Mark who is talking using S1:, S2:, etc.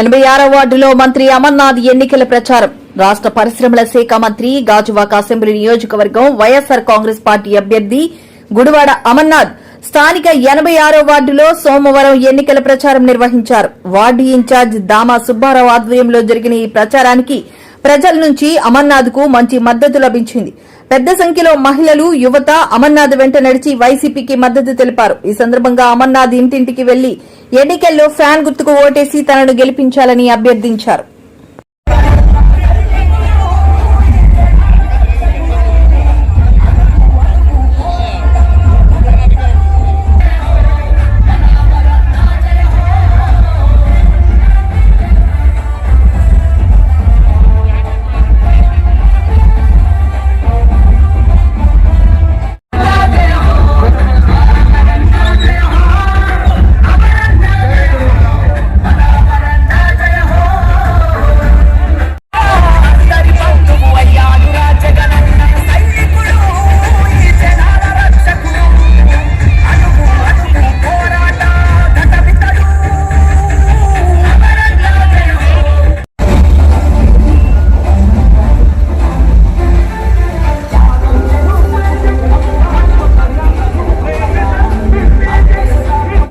S1: ఎనభై ఆరో వార్డులో మంత్రి అమర్నాథ్ ఎన్నికల ప్రచారం. రాష్ట పరిశ్రమల శాఖ మంత్రి గాజువాక అసెంబ్లీ నియోజకవర్గం వైఎస్సార్ కాంగ్రెస్ పార్టీ అభ్యర్థి గుడివాడ అమర్నాథ్ స్థానిక ఎనభై ఆరో వార్డులో సోమవారం ఎన్నికల ప్రచారం నిర్వహించారు. వార్డు ఇన్ఛార్జ్ దామా సుబ్బారావు ఆధ్వర్యంలో జరిగిన ఈ ప్రచారానికి ప్రజల నుంచి అమర్నాథ్కు మంచి మద్దతు లభించింది. పెద్ద సంఖ్యలో మహిళలు యువత అమర్నాథ్ వెంట నడిచి వైసీపీకి మద్దతు తెలిపారు. ఈ సందర్భంగా అమర్నాథ్ ఇంటింటికి వెళ్ళి ఎన్నికల్లో ఫ్యాన్ గుర్తుకు ఓటేసి తనను గెలిపించాలని అభ్యర్థించారు.